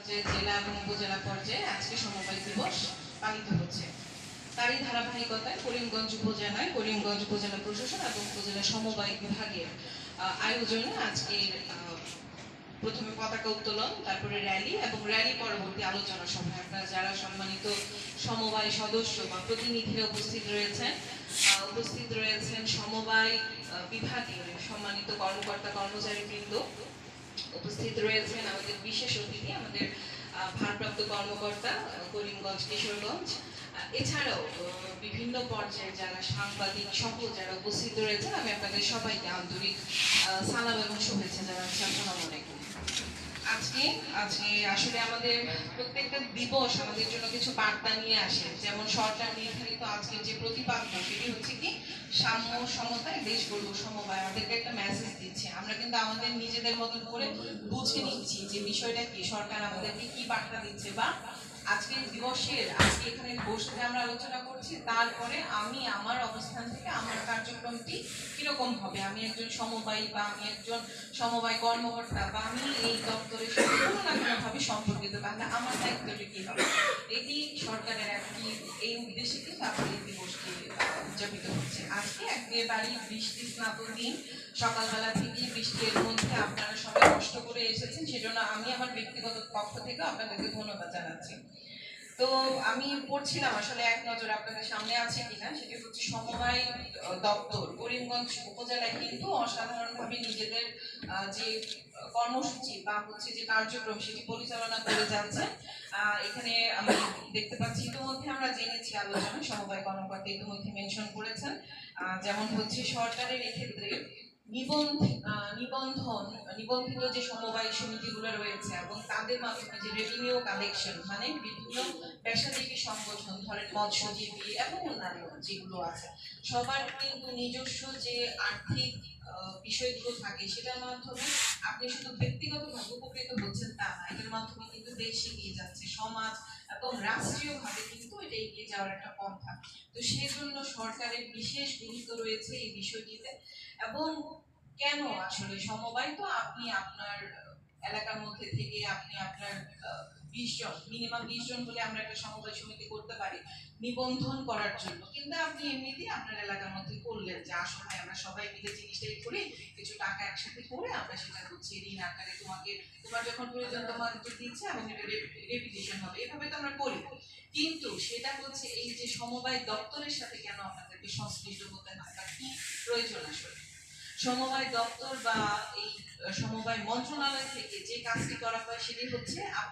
জেলা এবং উপজেলা পর্যায়ে আজকে সমবায় দিবস পালিত হচ্ছে। তারই ধারাবাহিকতায় করিমগঞ্জ উপজেলায় করিমগঞ্জ উপজেলা প্রশাসন এবং উপজেলা সমবায় বিভাগের আয়োজনে আজকের প্রথমে পতাকা উত্তোলন, তারপরে র্যালি এবং র্যালি পরবর্তী আলোচনা সভায় আপনারা যারা সম্মানিত সমবায় সদস্য বা প্রতিনিধিরা উপস্থিত রয়েছেন উপস্থিত রয়েছেন সমবায় বিভাগের সম্মানিত কর্মকর্তা কর্মচারীবৃন্দ উপস্থিত রয়েছেন আমাদের বিশেষ অতিথি, আমাদের ভারপ্রাপ্ত কর্মকর্তা করিমগঞ্জ, কিশোরগঞ্জ। এছাড়াও বিভিন্ন পর্যায়ে যারা সাংবাদিক সহ যারা উপস্থিত রয়েছেন, আমি আপনাদের সবাইকে আন্তরিক সালাম এবং শুভেচ্ছা জানাচ্ছি আসসালামু আলাইকুম। আজকে আজকে আসলে আমাদের প্রত্যেকটা দিবস আমাদের জন্য কিছু বার্তা নিয়ে আসে। যেমন সরকার নির্ধারিত আজকে যে প্রতিপাদ্য, সেটি হচ্ছে কি সাম্য সমতায় দেশ গড়ব, সমবায়। আমাদেরকে একটা মেসেজ দিচ্ছে। আমরা কিন্তু আমাদের নিজেদের মতন করে বুঝে নিচ্ছি যে বিষয়টা কি। সরকার আমাদেরকে কি বার্তা দিচ্ছে বা আজকে দিবসের, আজকে এখানে বসে আমরা আলোচনা করছি, তারপরে আমি আমার অবস্থান থেকে আমার কার্যক্রমটি কীরকম হবে? আমি একজন সমবায়ী বা আমি একজন সমবায় কর্মকর্তা বা আমি এই দপ্তরের সাথে কোনো না কোনোভাবে সম্পর্কিত, তাহলে আমার দায়িত্বটি কি হবে? এটি সরকারের একটি, এই উদ্দেশ্যে কিন্তু আজকে উদযাপিত হচ্ছে। আজকে একেবারে বৃষ্টি স্নাত দিন। সকালবেলা থেকে বৃষ্টির মধ্যে আপনারা সবাই কষ্ট করে এসেছেন, সেজন্য আমি আমার ব্যক্তিগত পক্ষ থেকে আপনাদেরকে ধন্যবাদ জানাচ্ছি। তো আমি পড়ছিলাম আসলে এক নজর আপনাদের সামনে আছে কিনা, সেটি হচ্ছে সমবায় দপ্তর, করিমগঞ্জ উপজেলায় কিন্তু অসাধারণভাবে নিজেদের যে কর্মসূচি বা হচ্ছে যে কার্যক্রম সেটি পরিচালনা করে যাচ্ছে। এখানে আমি দেখতে পাচ্ছি। ইতিমধ্যে আমরা জেনেছি আলোচনা, সমবায় কর্মকর্তা ইতিমধ্যে মেনশন করেছেন। যেমন হচ্ছে সরকারের এক্ষেত্রে নিবন্ধ নিবন্ধন, নিবন্ধিত যে সমবায় সমিতিগুলো রয়েছে এবং তাদের মাধ্যমে যে রেভিনিউ কালেকশন মানে বিভিন্ন পেশাজীবী সংগঠন, ধরেন মৎস্যজীবী এবং অন্যান্য যেগুলো আছে, সবার কিন্তু নিজস্ব যে আর্থিক বিষয়গুলো থাকে সেটার মাধ্যমে আপনি শুধু ব্যক্তিগতভাবে উপকৃত হচ্ছেন তা না, এটার মাধ্যমে কিন্তু দেশ এগিয়ে যাচ্ছে, সমাজ এবং রাষ্ট্রীয়ভাবে কিন্তু এটা এগিয়ে যাওয়ার একটা পন্থা। তো সেজন্য সরকারের বিশেষ গুরুত্ব রয়েছে এই বিষয়টিতে। এবং কেন আসলে? সমবায় তো আপনি আপনার এলাকার মধ্যে থেকে আপনি আপনার বিশ জন মিনিমাম বিশ জন বলে আমরা একটা সমবায় সমিতি করতে পারি, নিবন্ধন করার জন্য। কিন্তু আপনি এমনিতেই আপনার এলাকার মধ্যে করলেন যে আসলে আমরা সবাই মিলে জিনিসটাই করি, কিছু টাকা একসাথে করে আমরা সেটা হচ্ছে ঋণ আকারে তোমাকে, তোমার যখন প্রয়োজন তোমার দিচ্ছে এবং এটা রেপিটেশন হবে। এভাবে তো আমরা করি। কিন্তু সেটা হচ্ছে এই যে সমবায় দপ্তরের সাথে কেন আপনাদেরকে সংশ্লিষ্ট হতে হয় বা কি প্রয়োজন আসলে? সমবায় দপ্তর বা এই সমবায় মন্ত্রণালয় থেকে যে কাজটি করা হয় সেটি হচ্ছে আপনার